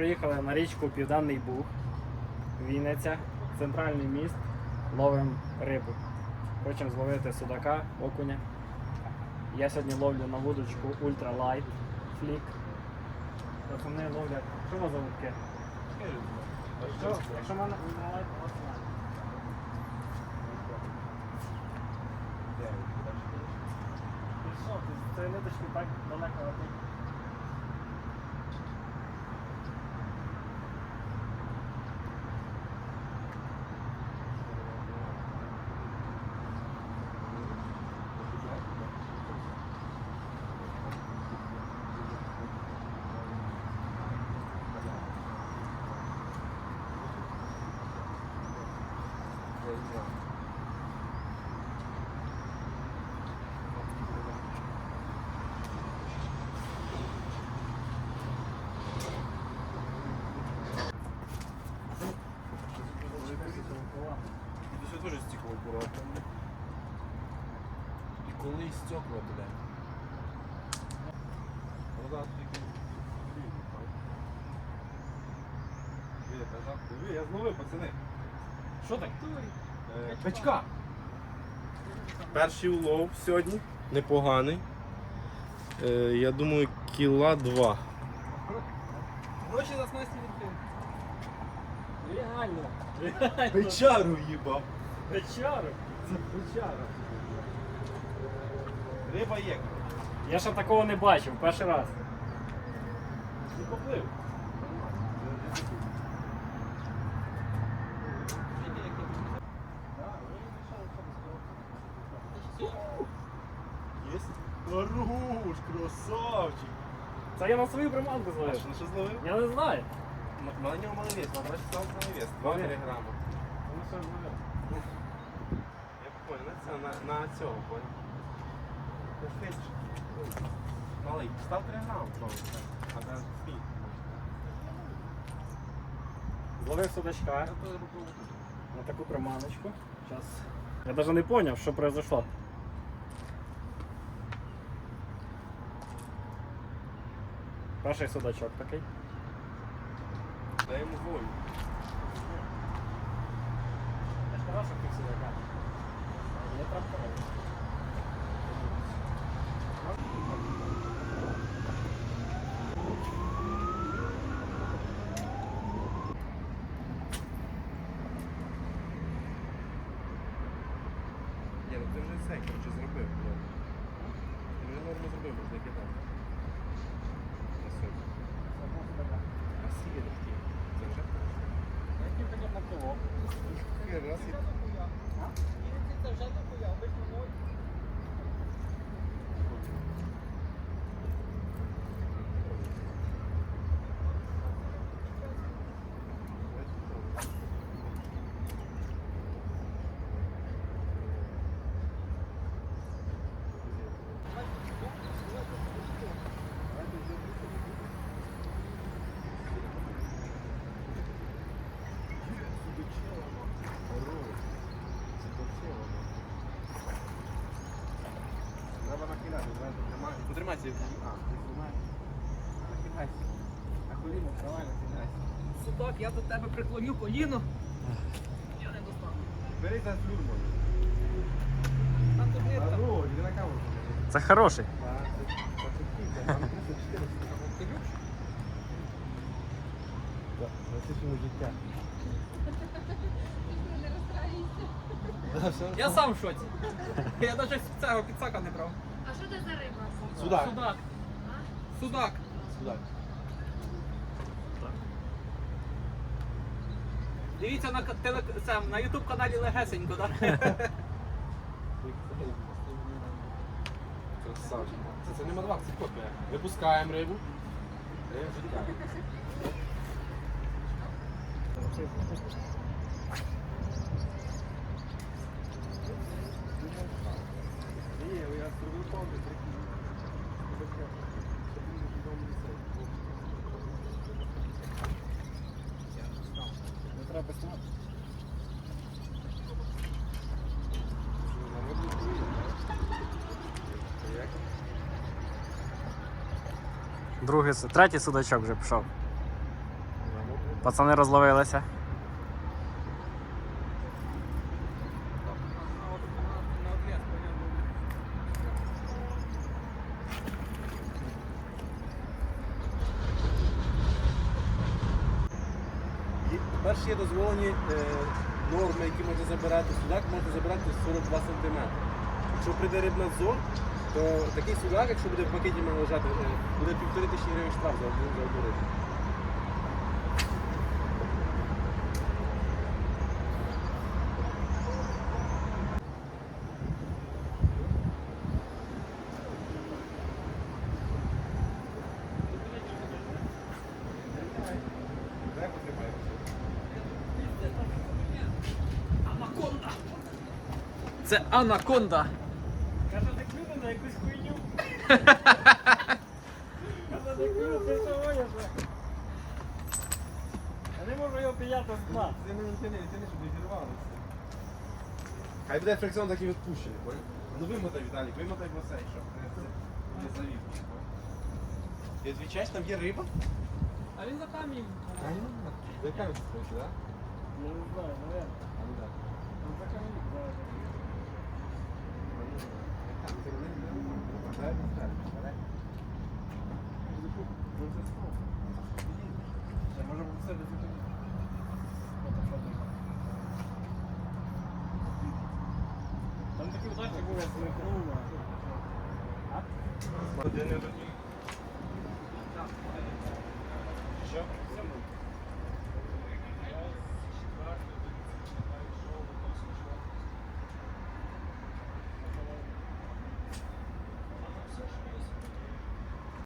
приїхали на річку Південний Буг, Вінниця, центральний міст, ловимо рибу. Хочемо зловити судака, окуня. Я сьогодні ловлю на вудочку Ultra Light Flick. Пацани ловлять. Що вас за? Якщо мене Ultra Light, цієї ниточки так далеко летить? Тут все теж стекло акуратно. І стекла, блядь. Ну да, тільки. Диви, я зловив, пацани. Що так? Е, Качка. Перший улов сьогодні. Непоганий. Е, я думаю, кіла два. Гроші за снасті відкрив. Реально. Реально. Печару їбав. Печару. Це печара. Риба є. Я ще такого не бачив, перший раз. Не поплив. Хорош, красавчик. Це я на свою приманку А зловив. що, що зловив? Я не знаю. М- На нього малий вес, на 20 малий вес. 2 Малий. грама. Я понял, на це, на, на цього, понял? На. Малий, став 3 грама. Ну, а зараз спій. Зловив судачка на таку приманочку. Зараз. Я навіть не зрозумів, що произошло. Перший судачок такий. Дай йому волю. Я ж що ти судака. Не трапляє. Ні, ну ти вже це, коротше, зробив. Ти вже норму зробив, можна кидати. Такий раз і Це вже не дохуя, обично ноль. Потримайся. А, ти знімаєш. Нахиляйся. На коліно, давай нахиляйся. Судак, я до тебе приклоню коліно. Я не достану. Бери за флюрму. Там тут нитка. Здорово, іди на камеру. Це хороший. Там 34. Ти любиш? Насичено життя. Я сам в шоці. Я навіть цього підсака не брав. А що це за риба? Судак. Судак. Судак. Судак. Дивіться на, ка- теле, це, на YouTube каналі Легесенько, так? Красавчик. Це, це не мадвак, це копія. Випускаємо рибу. Даємо життя. Ні, я зробив прикинь. Не треба знати. Другий, третій судачок вже пішов. Пацани розловилися. Перші є дозволені е, норми, які можна забирати. Судак можна забирати 42 см. Якщо прийде рибнадзор, то такий судак, якщо буде в пакеті лежати, е, буде півтори тисячі гривень штраф за одну рибу. Це анаконда! Каже, не клюне на якусь хуйню. Каже, не клюне, ти що гониш? Я не можу його підняти з дна. Ти не тяни, тяни, щоб не зірвалося. Хай буде фрикціон такий відпущений, понял? Ну вимотай, Віталік, вимотай басейн, щоб не, завів. Ти звичайно, там є риба? А він за камінь. Ви кажете, так? такі удачі були з Микола. Що?